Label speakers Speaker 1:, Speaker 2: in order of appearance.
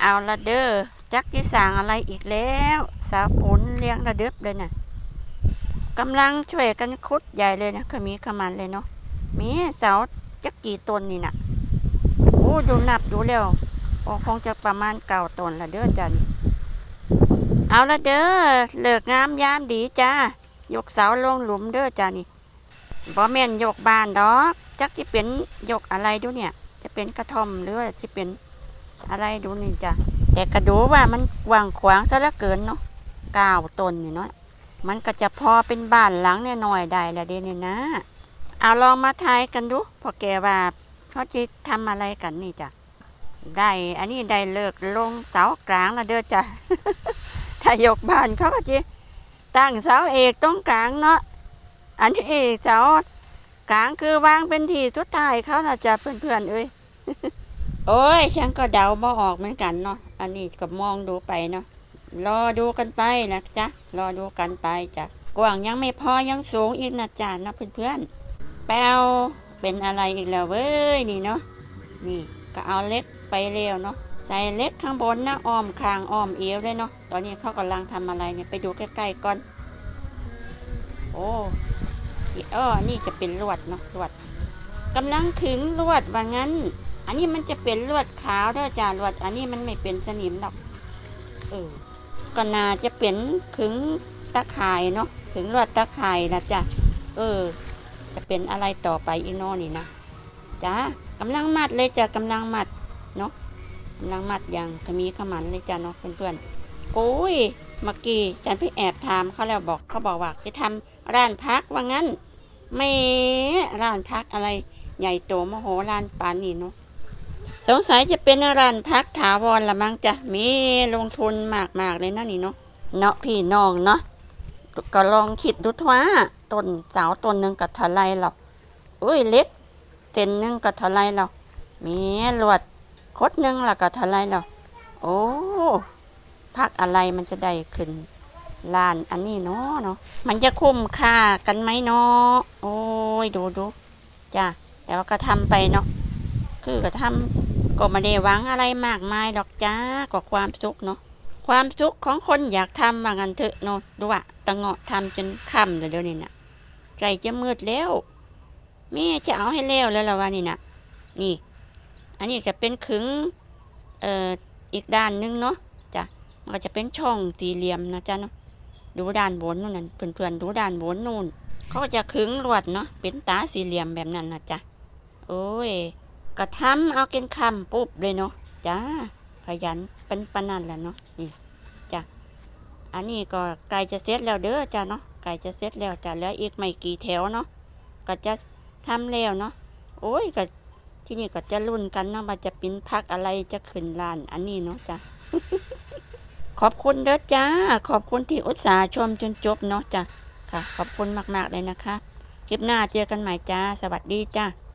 Speaker 1: เอาละเด้อจักที่สั่งอะไรอีกแล้ว สาวฝนเลี้ยงระเดึบเลยน่ะกำลังช่วยกันคุดใหญ่เลยนะขมีขมันเลยเนาะมีเสาจักกี่ตนนี่น่ะโอ้ดูนับดูแล้วโอ้คงจะประมาณเก่าตนละเด้อจ้ะนี่เอาละเด้อเลิกงามยามดีจ้ายกเสาลงหลุมเด้อจ้ะนี่บ่แม่นยกบ้านดอก จักที่เป็นยกอะไรดูเนี่ย จะเป็นกระท่อมหรือจะเป็น อะไรดูนี่จ้ะแต่ก็ดูว่ามันกว้างขวางซะเหลือเกินเนาะเก้าต้นนี่เนาะมันก็จะพอเป็นบ้านหลังเนี่ยหน่อยได้ละเดนี่นะ เอาลองมาทายกันดูพอแกว่าเขาจะทำอะไรกันนี่จ้ะได้อันนี้ได้เลิกลงเสากลางและเด้อจ้ะถ้ายกบ้านเขาก็จะตั้งเสาเอกตรงกลางเนาะอันนี้เสากลางคือวางเป็นที่สุดท้ายเขาน่ะจ้ะเพื่อนๆเอ้ย โอ้ยฉันก็เดาบ่ออกเหมือนกันเนาะอันนี้ก็มองดูไปเนาะรอดูกันไปนะจ๊ะรอดูกันไปจ้ะกว้างยังไม่พอยังสูงอีกนะจ๊ะเนาะเพื่อนๆแปวเป็นอะไรอีกแล้วเว้ยนี่เนาะนี่ก็เอาเล็กไปเร็วเนาะใส่เล็กข้างบนนะอ้อมคางอ้อมเอวเลยเนาะตอนนี้เขากำลังทำอะไรเนี่ยไปดูใกล้ๆก่อน โอ้เออนี่จะเป็นลวดเนาะลวดกำลังขึงลวดว่างั้น อันนี้มันจะเป็นลวดขาวเด้อจ้าลวด อันนี้มันไม่เป็นสนิมหรอก เออก็น่าจะเป็นขึงตะข่ายเนาะขึงลวดตะข่ายนะจ้ะเออ จะเป็นอะไรต่อไปอีโน่นี่นะจ้ากำลังมัดเลยจ้ะกำลังมัดเนาะกำลังมัดอย่างขมีขมันเลยจ้ะเนาะเพื่อนๆโอ้ยเมื่อกี้ฉันไปแอบถามเขาแล้วบอกเขาบอกว่าจะทำร้านพักว่างั้นไม่ร้านพักอะไร ใหญ่โตมโหฬารปานนี้เนาะ สงสัยจะเป็นร้านพักถาวรละมั้งจ้ะมีลงทุนมากๆเลยนะนี่เนาะเนาะพี่น้องเนาะก็ลองคิดดูทว่าต้นเสาต้นหนึ่งกับเท่าไรหรอกอุ้ยเล็กเส้นหนึ่งกับเท่าไรหรอกมีหลวดคดหนึ่งละกับเท่าไรหรอกโอ้พักอะไรมันจะได้ขึ้นลานอันนี้เนาะเนาะมันจะคุ้มค่ากันไหมเนาะโอ้ยดูดูจ้ะแต่ว่าก็ทำไปเนาะคือก็ทำ ก็ไม่ได้หวังอะไรมากมายดอกจ้าก็ความสุขเนาะความสุขของคนอยากทำว่างันเถอะเนาะดูว่าตะเงาะทำจนค่ำเลยเดี๋ยวนี้น่ะไก่จะมืดแล้วแม่จะเอาให้แล้วแล้วละวะนี่น่ะนี่ อันนี้จะเป็นขึงเอ่ออีกด้านหนึงเนาะจ้ะมันก็จะเป็นช่องสี่เหลี่ยมนะจ๊ะเนาะดูด้านบนนู่นน่ะเพื่อนๆดูด้านบนนู่นเขาก็จะขึงลวดเนาะเป็นตาสี่เหลี่ยมแบบนั้นนะจ๊ะโอ้ย ก็ทำเอาเกินคำปุ๊บเลยเนาะจ้าขยันเป็นปานันแหละเนาะนี่จ้ะอันนี้ก็ไก่จะเสร็จแล้วเด้อจ้าเนาะไก่จะเสร็จแล้วจ้ะเหลืออีกไม่กี่แถวเนาะก็จะทำแล้วเนาะโอ้ยก็ที่นี่ก็จะรุ่นกันเนาะว่าจะเป็นพักอะไรจะขึ้นลาน อันนี้เนาะจ้ะขอบคุณเด้อจ้า ขอบคุณที่อุตส่าห์ชมจนจบเนาะจ้ะค่ะ ขอบคุณมากๆเลยนะคะ คลิปหน้าเจอกันใหม่จ้า สวัสดีจ้า